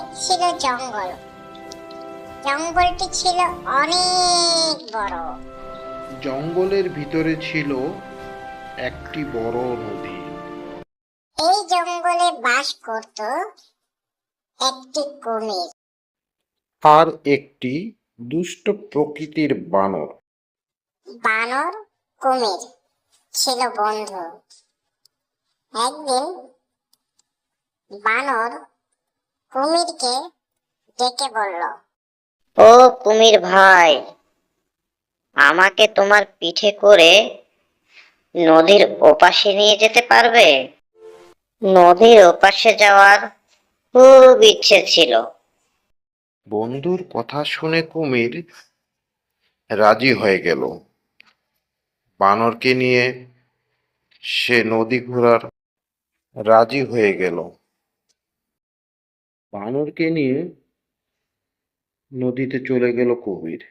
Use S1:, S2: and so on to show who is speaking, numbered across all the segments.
S1: এক ছিল জঙ্গল। জঙ্গলটি ছিল অনেক বড়।
S2: জঙ্গলের ভিতরে ছিল একটি বড় নদী।
S1: এই জঙ্গলে বাস করত একটি কুমির।
S2: আর একটি দুষ্ট প্রকৃতির বানর।
S1: বানর কুমির ছিল বন্ধু। একদিন বানর কুমিরকে ডেকে বলল
S3: ও কুমির ভাই আমাকে তোমার পিঠে করে নদীর ওপাশে নিয়ে যেতে পারবে? নদীর ওপাশে যাওয়ার খুব ইচ্ছে ছিল।
S2: বন্ধুর কথা শুনে কুমির রাজি হয়ে গেল। বানরকে নিয়ে সে নদী ঘোরার রাজি হয়ে গেল। বানরকে নিয়ে নদীতে চলে গেল কুমির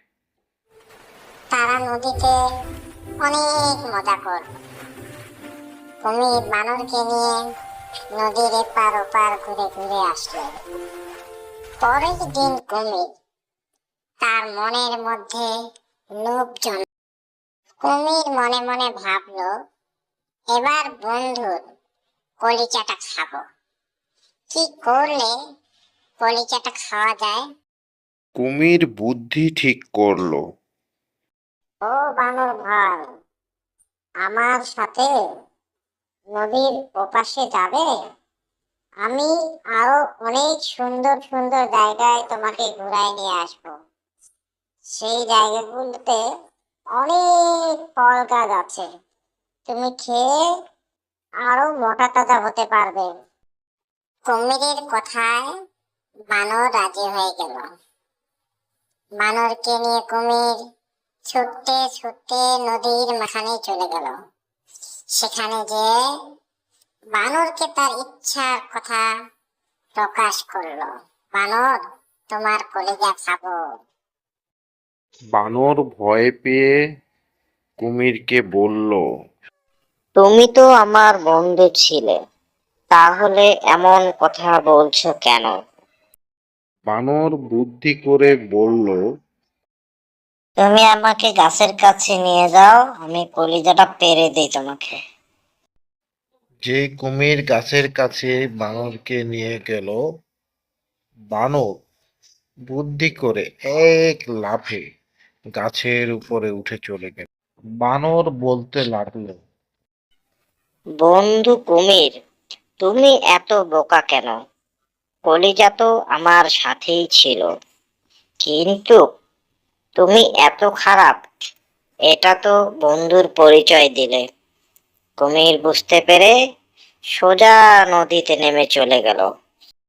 S1: তারা নদীতে অনেক মজা করল কুমির বানরকে নিয়ে নদীর এপার ওপার ঘুরে ঘুরে আসলো। পরের দিন কুমির তার মনের মধ্যে লোভ জন কুমির মনে মনে ভাবলো, এবার বন্ধুর কলিচাটা খাব। কি করলে কলিচাটা খাওয়া যায়?
S2: কুমির বুদ্ধি ঠিক করল।
S1: ও বানর ভাই আমার সাথে নদীর ওপাশে যাবে? আমি আরও অনেক সুন্দর সুন্দর জায়গায় তোমাকে ঘুরাই নিয়ে আসব। সেই জায়গাগুলোতে অনেক ফল গাছ আছে। তুমি খেয়ে আরও মোটা তাজা হতে পারবে। কুমিরের কথায় বানর রাজি হয়ে গেল। বানরকে নিয়ে কুমির ছুটতে ছুটতে নদীর মাখানে চলে গেল। সেখানে যে বানরকে তার ইচ্ছার কথা প্রকাশ করল। বানর তোমার কলিজা খাব।
S2: বানর ভয় পেয়ে কুমিরকে বলল
S3: তুমি তো আমার বন্ধু ছিলে তাহলে এমন কথা বলছো কেন?
S2: বানর বুদ্ধি করে বলল
S3: তুমি আমাকে গাছের কাছে নিয়ে যাও আমি কলিজাটা পেরে দিই তোমাকে।
S2: যে কুমির গাছের কাছে বানরকে নিয়ে গেল বানর বুদ্ধি করে এক লাফে গাছের উপরে উঠে চলে গেল। বানর বলতে লাগল
S3: বন্ধু কুমির তুমি এত বোকা কেন? কলিজা তো আমার সাথেই ছিল। কিন্তু তুমি এত খারাপ, এটা তো বন্ধুর পরিচয় দিলে। কুমির বুঝতে পেরে সোজা নদীতে নেমে চলে গেল।